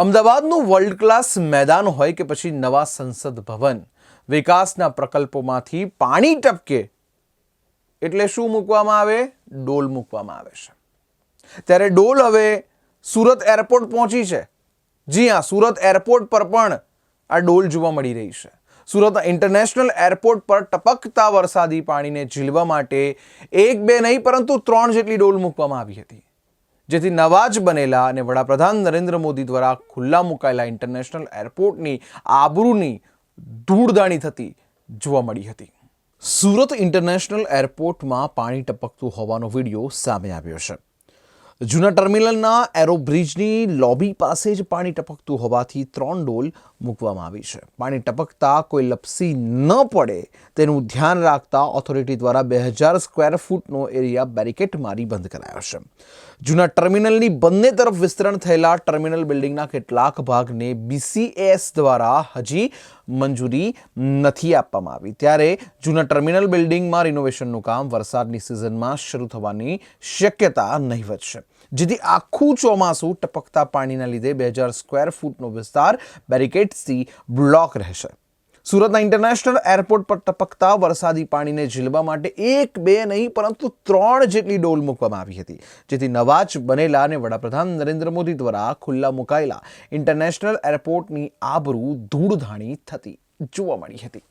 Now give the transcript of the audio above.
અમદાવાદનું world class મેદાન હોય કે પછી નવા સંસદ ભવન, વિકાસના પ્રકલ્પોમાંથી પાણી ટપકે એટલે શું મૂકવામાં આવે? ડોલ મૂકવામાં આવે છે. ત્યારે ડોલ હવે સુરત એરપોર્ટ પહોંચી છે. જી હા, સુરત એરપોર્ટ પર પણ આ ડોલ જોવા મળી રહી છે. સુરત ઇન્ટરનેશનલ એરપોર્ટ પર ટપકતા વરસાદી પાણીને ઝીલવા માટે એક બે નહીં, પરંતુ ત્રણ જેટલી ડોલ મૂકવામાં આવી હતી. જેથી નવા જ બનેલા અને વડાપ્રધાન નરેન્દ્ર મોદી દ્વારા ખુલ્લા મુકાયેલા ઇન્ટરનેશનલ એરપોર્ટની આબરૂની ધૂળદાણી થતી જોવા મળી હતી. સુરત ઇન્ટરનેશનલ એરપોર્ટમાં પાણી ટપકતું હોવાનો વીડિયો સામે આવ્યો છે. જૂના ટર્મિનલના એરોબ્રિજની લોબી પાસે જ પાણી ટપકતું હોવાથી ત્રણ ડોલ મૂકવામાં આવી છે. પાણી ટપકતા કોઈ લપસી ન પડે તેનું ધ્યાન રાખતા ઓથોરિટી દ્વારા બે હજાર સ્ક્વેર ફૂટનો એરિયા બેરિકેટ મારી બંધ કરાયો છે. જૂના ટર્મિનલની બંને તરફ વિસ્તરણ થયેલા ટર્મિનલ બિલ્ડિંગના કેટલાક ભાગને બીસીએસ દ્વારા હજી મંજૂરી નથી આપવામાં આવી. ત્યારે જૂના ટર્મિનલ બિલ્ડિંગમાં રિનોવેશનનું કામ વરસાદની સિઝનમાં શરૂ થવાની શક્યતા નહીવત છે જેથી આખું ચોમાસું ટપકતા પાણીના લીધે બે હજાર સ્ક્વેર ફૂટનો વિસ્તાર બેરિકેડ્સથી બ્લોક રહેશે. સુરતના ઇન્ટરનેશનલ એરપોર્ટ પર ટપકતા વરસાદી પાણીને ઝીલવા માટે એક, બે નહીં, પરંતુ ત્રણ જેટલી ડોલ મૂકવામાં આવી હતી. જેથી નવા જ બનેલા અને વડાપ્રધાન નરેન્દ્ર મોદી દ્વારા ખુલ્લા મુકાયેલા ઇન્ટરનેશનલ એરપોર્ટની આબરૂ ધૂળધાણી થતી જોવા મળી હતી.